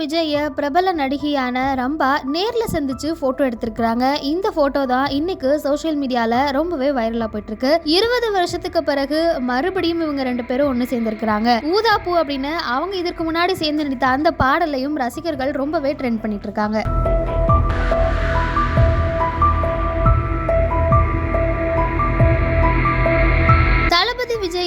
விஜயை பிரபல நடிகையான ரம்பா நேரில் சந்திச்சு போட்டோ எடுத்திருக்கிறாங்க. இந்த போட்டோ தான் இன்னைக்கு சோஷியல் மீடியால ரொம்பவே வைரலா போயிட்டு இருக்கு இருபது வருஷத்துக்கு பிறகு மறுபடியும் இவங்க ரெண்டு பேரும் ஒன்று சேர்ந்திருக்கிறாங்க. ஊதாப்பூ அப்படின்னு அவங்க இதற்கு முன்னாடி சேர்ந்து நடித்த அந்த பாடலையும் ரசிகர்கள் ரொம்பவே ட்ரெண்ட் பண்ணிட்டு இருக்காங்க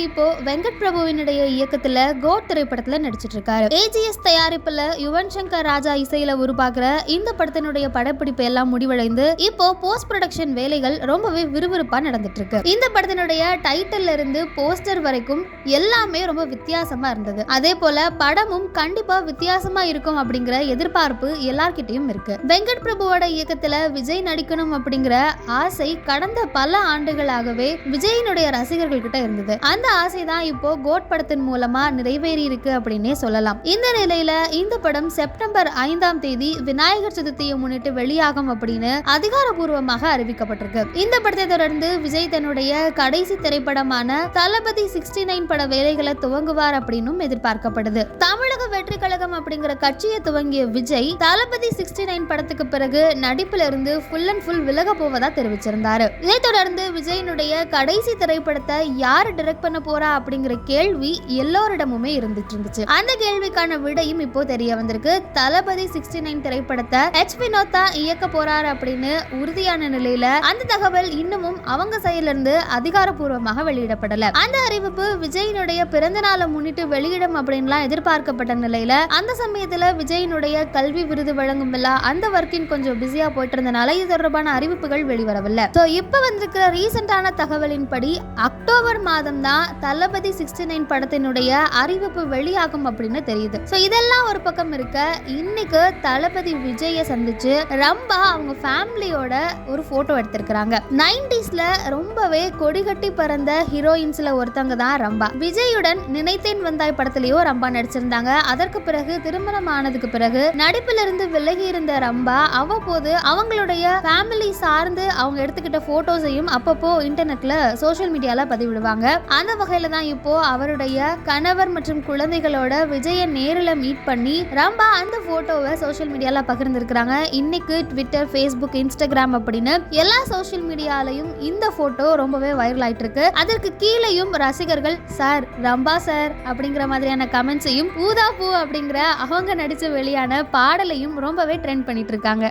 இப்போ வெங்கட் பிரபுவினுடைய இயக்கத்துல கோட் திரைப்படத்துல நடிச்சிட்டு இருக்காரு ஏஜிஎஸ் தயாரிப்புல யுவன் சங்கர் ராஜா இசையில உருவாக்குற இந்த படத்தினுடைய படப்பிடிப்பு எல்லாம் முடிவடைந்து இப்போ போஸ்ட் ப்ரொடக்ஷன் வேலைகள் ரொம்பவே விறுவிறுப்பா நடந்துட்டு இருக்கு இந்த படத்தினுடைய டைட்டில் இருந்து போஸ்டர் வரைக்கும் எல்லாமே ரொம்ப வித்தியாசமா இருந்தது. அதே போல படமும் கண்டிப்பா வித்தியாசமா இருக்கும் அப்படிங்கிற எதிர்பார்ப்பு எல்லார்கிட்டயும் இருக்கு. வெங்கட் பிரபுவோட இயக்கத்துல விஜய் நடிக்கணும் அப்படிங்கிற ஆசை கடந்த பல ஆண்டுகளாகவே விஜயினுடைய ரசிகர்கள் கிட்ட இருந்தது. அந்த ஆசை தான் இப்போ கோட் படத்தின் மூலமா நிறைவேறி இருக்கு அப்படின்னே சொல்லலாம். இந்த நிலையில இந்த படம் செப்டம்பர் ஐந்தாம் தேதி விநாயகர் சதுர்த்தியை முன்னிட்டு வெளியாகும் அப்படின்னு அதிகாரபூர்வமாக அறிவிக்கப்பட்டிருக்கு. இந்த படத்தை தொடர்ந்து விஜய் தன்னுடைய கடைசி திரைப்படமான தளபதி சிக்ஸ்டி நைன் பட வேலைகளை துவங்குவார் அப்படின்னும் எதிர்பார்க்கப்படுது. தமிழ் வெற்றி கழகம் அப்படிங்கிற கட்சியை துவங்கிய விஜய் தளபதி சிக்ஸ்டி நைன் படத்துக்கு பிறகு நடிப்புல இருந்து ஃபுல் அண்ட் ஃபுல் விலக போவதா தெரிவிச்சிருந்தாரு. இதைத் தொடர்ந்து விஜயனுடைய கடைசி திரைப்படத்தை யார் டைரக்ட் பண்ண போறா அப்படிங்கிற கேள்வி எல்லோரிடமுமே இருந்துட்டு இருந்துச்சு. அந்த கேள்விக்கான விடையும் இப்போ தெரிய வந்திருக்கு. தளபதி சிக்ஸ்டி நைன் திரைப்படத்தை எச் வினோதா இயக்க போறாரு அப்படின்னு உறுதியான நிலையில அந்த தகவல் இன்னமும் அவங்க சைடுல இருந்து அதிகாரப்பூர்வமாக வெளியிடப்படல. அந்த அறிவிப்பு விஜயினுடைய பிறந்த நாளை முன்னிட்டு வெளியிடும் அப்படின்லாம் எதிர்பார்க்கப்பட்ட நிலையில அந்த சமயத்துல விஜயினுடைய கல்வி விருது வழங்கும் விழா அந்த ஒர்க்கின் கொஞ்சம் பிஸியா போயிட்டு இருந்தனால இது தொடர்பான அறிவிப்புகள் வெளிவரவில்லை. ஸோ இப்போ வந்திருக்கிற ரீசெண்டான தகவலின்படி அக்டோபர் மாதம் தான் தளபதி சிக்ஸ்டி நைன் படத்தினுடைய அறிவிப்பு வெளியாகும் அப்படின்னு தெரியுது. ஸோ இதெல்லாம் ஒரு பக்கம் இருக்க இன்னைக்கு தளபதி விஜயை சந்திச்சு ரம்பா அவங்க ஃபேமிலியோட ஒரு போட்டோ எடுத்திருக்கிறாங்க. நைன்டிஸ்ல ரொம்பவே கொடிகட்டி பறந்த ஹீரோயின்ஸ்ல ஒருத்தவங்க தான் ரம்பா. விஜயுடன் நினைத்தேன் வந்தாய் படத்திலேயோ ரம்பா நடிச்சிருந்தாங்க. அதற்கு பிறகு திருமணம் ஆனதுக்கு பிறகு நடிப்பிலிருந்து விலகி இருந்த ரம்பா அவ்வப்போது அவங்களுடைய ஃபேமிலி சார்ந்து அவங்க எடுத்துக்கிட்ட போட்டோஸையும் அப்பப்போ இன்டர்நெட்ல சோஷியல் மீடியால பதிவிடுவாங்க. அந்த வகையில தான் இப்போ அவருடைய கணவர் மற்றும் குழந்தைகளோட விஜய நேரில் மீட் பண்ணி ரம்பா அந்த போட்டோவை சோஷியல் மீடியால பகிர்ந்திருக்கிறாங்க. இன்னைக்கு ட்விட்டர் ஃபேஸ்புக் இன்ஸ்டாகிராம் அப்படின்னு எல்லா சோஷியல் மீடியாலையும் இந்த போட்டோ ரொம்பவே வைரல் ஆயிட்டு இருக்கு அதற்கு கீழேயும் ரசிகர்கள் சார் ரம்பா சார் அப்படிங்கிற மாதிரியான கமெண்ட்ஸையும் ஊதா பூ அப்படிங்கிற அவங்க நடிச்ச வெளியான பாடலையும் ரொம்பவே ட்ரெண்ட் பண்ணிட்டு இருக்காங்க.